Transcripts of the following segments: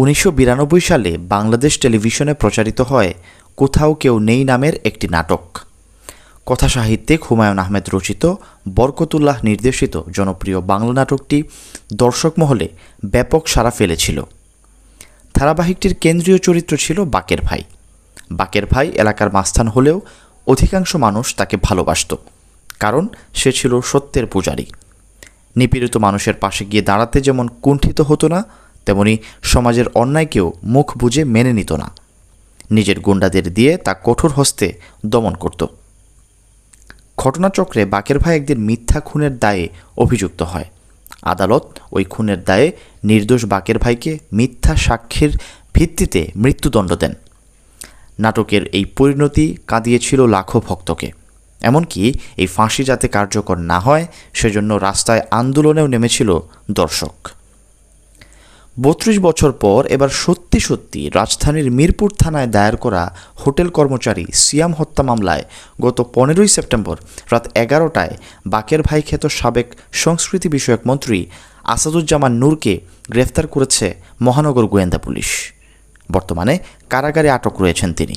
উনিশশো বিরানব্বই সালে বাংলাদেশ টেলিভিশনে প্রচারিত হয় কোথাও কেউ নেই নামের একটি নাটক। কথা সাহিত্যিক হুমায়ুন আহমেদ রচিত বরকতুল্লাহ নির্দেশিত জনপ্রিয় বাংলা নাটকটি দর্শক মহলে ব্যাপক সাড়া ফেলেছিল। ধারাবাহিকটির কেন্দ্রীয় চরিত্র ছিল বাকের ভাই। বাকের ভাই এলাকার মাস্থান হলেও অধিকাংশ মানুষ তাকে ভালোবাসত, কারণ সে ছিল সত্যের পূজারী। নিপীড়িত মানুষের পাশে গিয়ে দাঁড়াতে যেমন কুণ্ঠিত হতো না তেমনি সমাজের অন্যায়কেও মুখ বুজে মেনে নিত না। নিজের গুন্ডাদের দিয়ে তা কঠোর হস্তে দমন করত। ঘটনাচক্রে বাকের ভাই একদিন মিথ্যা খুনের দায়ে অভিযুক্ত হয়। আদালত ওই খুনের দায়ে নির্দোষ বাকের ভাইকে মিথ্যা সাক্ষীর ভিত্তিতে মৃত্যুদণ্ড দেন। নাটকের এই পরিণতি কাঁদিয়েছিল লাখো ভক্তকে। এমনকি এই ফাঁসি যাতে কার্যকর না হয়, সেজন্য রাস্তায় আন্দোলনেও নেমেছিল দর্শক। বত্রিশ বছর পর এবার সত্যি সত্যি রাজধানীর মিরপুর থানায় দায়ের করা হোটেল কর্মচারী সিয়াম হত্যা মামলায় গত পনেরোই সেপ্টেম্বর রাত এগারোটায় বাকের ভাই খ্যাত সাবেক সংস্কৃতি বিষয়ক মন্ত্রী আসাদুজ্জামান নূরকে গ্রেফতার করেছে মহানগর গোয়েন্দা পুলিশ। বর্তমানে কারাগারে আটক রয়েছেন তিনি।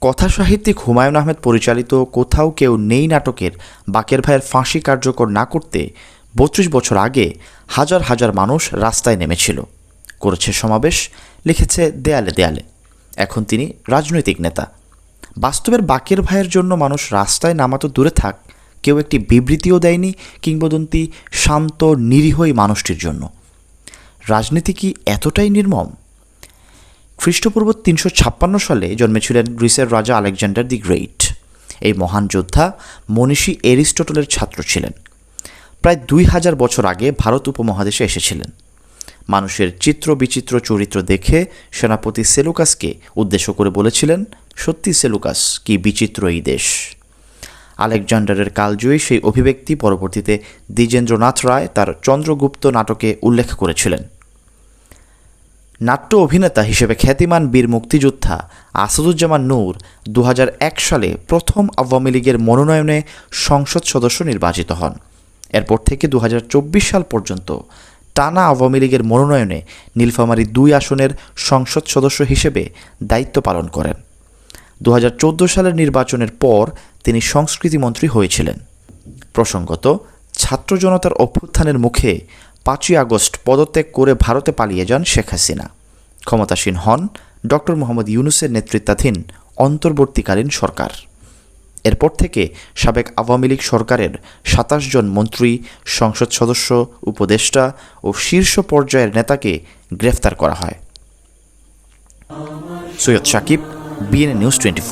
কথা সাহিত্যিক হুমায়ুন আহমেদ পরিচালিত কোথাও কেউ নেই নাটকের বাকের ভাইয়ের ফাঁসি কার্যকর না করতে বত্রিশ বছর আগে হাজার হাজার মানুষ রাস্তায় নেমেছিল। করেছে সমাবেশ, লিখেছে দেয়ালে দেয়ালে। এখন তিনি রাজনৈতিক নেতা। বাস্তবের বাকের ভাইয়ের জন্য মানুষ রাস্তায় নামাতো দূরে থাক, কেউ একটি বিবৃতিও দেয়নি কিংবদন্তি শান্ত, নিরীহই মানুষটির জন্য। রাজনীতি কি এতটাই নির্মম? খ্রিস্টপূর্ব তিনশো ছাপ্পান্ন সালে জন্মেছিলেন গ্রিসের রাজা আলেকজান্ডার দি গ্রেট। এই মহান যোদ্ধা মনীষী এরিস্টটলের ছাত্র ছিলেন। প্রায় দুই হাজার বছর আগে ভারত উপমহাদেশে এসেছিলেন। মানুষের চিত্র বিচিত্র চরিত্র দেখে সেনাপতি সেলুকাসকে উদ্দেশ্য করে বলেছিলেন, সত্যি সেলুকাস, কি বিচিত্র এই দেশ। আলেকজান্ডারের কালজয়ী সেই অভিব্যক্তি পরবর্তীতে দ্বিজেন্দ্রনাথ রায় তার চন্দ্রগুপ্ত নাটকে উল্লেখ করেছিলেন। নাট্য অভিনেতা হিসেবে খ্যাতিমান বীর মুক্তিযোদ্ধা আসাদুজ্জামান নূর দু হাজার এক সালে প্রথম আওয়ামী লীগের মনোনয়নে সংসদ সদস্য নির্বাচিত হন। এরপর থেকে দু হাজার চব্বিশ সাল পর্যন্ত টানা আওয়ামী লীগের মনোনয়নে নীলফামারী দুই আসনের সংসদ সদস্য হিসেবে দায়িত্ব পালন করেন। দু হাজার চৌদ্দ সালের নির্বাচনের পর তিনি সংস্কৃতি মন্ত্রী হয়েছিলেন। প্রসঙ্গত, ছাত্র জনতার অভ্যুত্থানের মুখে পাঁচই আগস্ট পদত্যাগ করে ভারতে পালিয়ে যান শেখ হাসিনা। ক্ষমতাসীন হন ডক্টর মোহাম্মদ ইউনুসের নেতৃত্বাধীন অন্তর্বর্তীকালীন সরকার। এরপর থেকে সাবেক আওয়ামী লীগ সরকারের সাতাশ জন মন্ত্রী, সংসদ সদস্য, উপদেষ্টা ও শীর্ষ পর্যায়ের নেতাকে গ্রেফতার করা হয়। Syed Sakib BNA news twenty